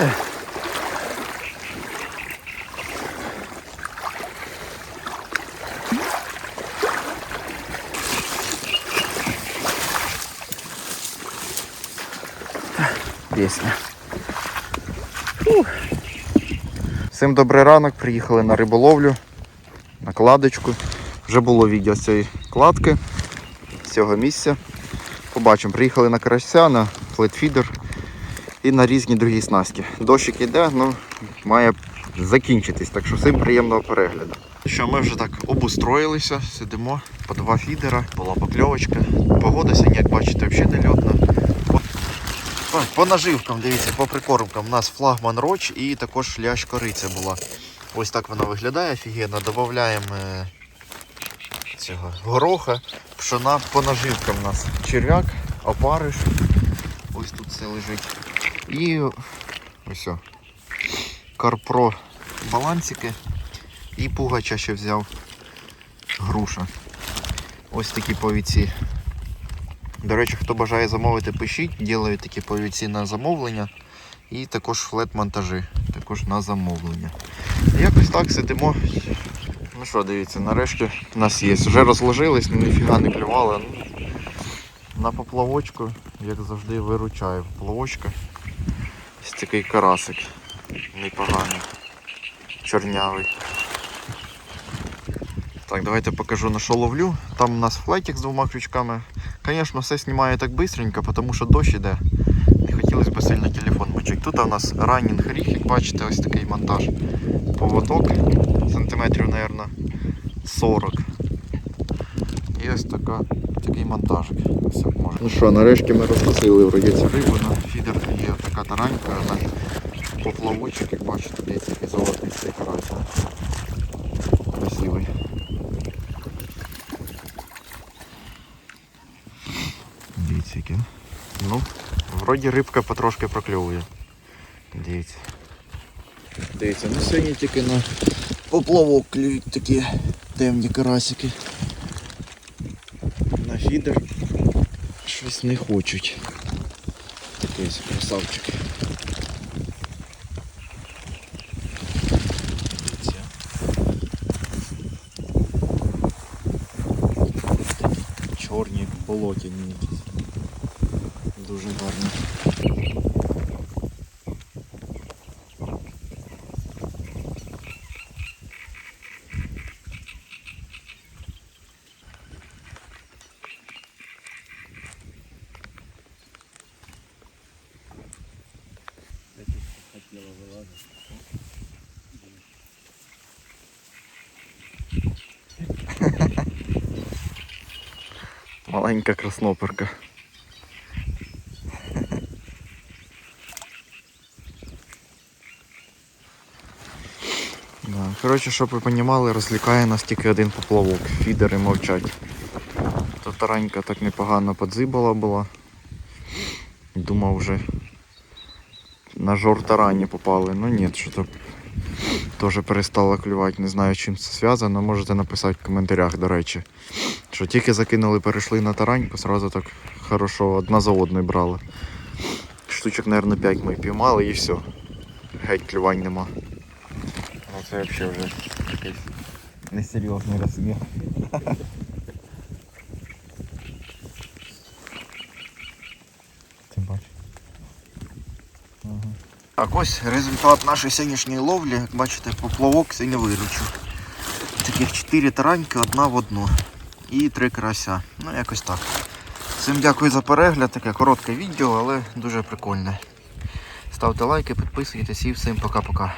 Пісня. Всім добрий ранок, приїхали на риболовлю, на кладочку. Вже було відео з цієї кладки, цього місця. Побачимо, приїхали на карася, на флетфідер і на різні другі снасті. Дощик іде, ну має закінчитись, так що всім приємного перегляду. Що ми вже так обустроїлися, сидимо по два фідера, була покльовочка. Погода сьогодні, як бачите, взагалі не льотна. Ой, По наживкам, дивіться, по прикормкам у нас флагман роч і також лящ кориця була. Ось так вона виглядає офігенно. Додаємо е, цього гороха, пшона по наживкам у нас черв'як, опариш. Ось тут все лежить. І ось. Карпро балансики. І пугача ще взяв груша. Ось такі повіці. До речі, хто бажає замовити, пишіть, ділаю такі повіці на замовлення. І також флет-монтажі, також на замовлення. Якось так сидимо. Ну що, дивіться, нарешті у нас є. Вже розложились, ну ніфіга не клювали. Ну, на поплавочку, як завжди, виручаю. Поплавочка. Ось такий карасик. Непоганий. Чорнявий. Так, давайте покажу на що ловлю. Там у нас флетик з двома крючками. Звісно, все знімаю так бистренько, тому що дощ іде. Не хотілося б сильно телефон мочити. Тут у нас раннінг ріг, як бачите, ось такий монтаж. Поводок сантиметрів, мабуть, 40. І ось така, такий монтажик. Ось як може. Ну що, нарешті ми розкусили вроді цю рибу. На фідер є така таранька, на поплавочок, як бачите, дивіться, який золотий цей карась. Красивий. Дивіться, яке. Ну, вроді рибка потрошки прокльовує. Дивіться. Дивіться, ну сьогодні тільки на поплавок клюють такі темні карасики. На фідер щось не хочуть. Такий ось красавчик. Дивіться. Такі чорні болотяні якісь. Дуже гарні. Маленька красноперка. Да. Коротше, щоб ви розуміли, розлікає нас тільки один поплавок. Фідери мовчать. Та таранька так непогано подзибала була. Думав вже на жор тарані попали. Ну ні, що то теж перестала клювати. Не знаю, чим це зв'язано. Можете написати в коментарях, до речі. Що тільки закинули, перейшли на тараньку, сразу так хорошо одна за одною брали. Штучок, мабуть, 5 ми піймали і все. Геть клювань нема. Ну це взагалі вже якийсь несерйозний розмір. Так, ось результат нашої сьогоднішньої ловлі. Як бачите, поплавок сьогодні виручив. Таких 4 тараньки, одна в одну. І 3 карася. Ну якось так. Всім дякую за перегляд, таке коротке відео, але дуже прикольне. Ставте лайки, підписуйтесь і всім пока-пока.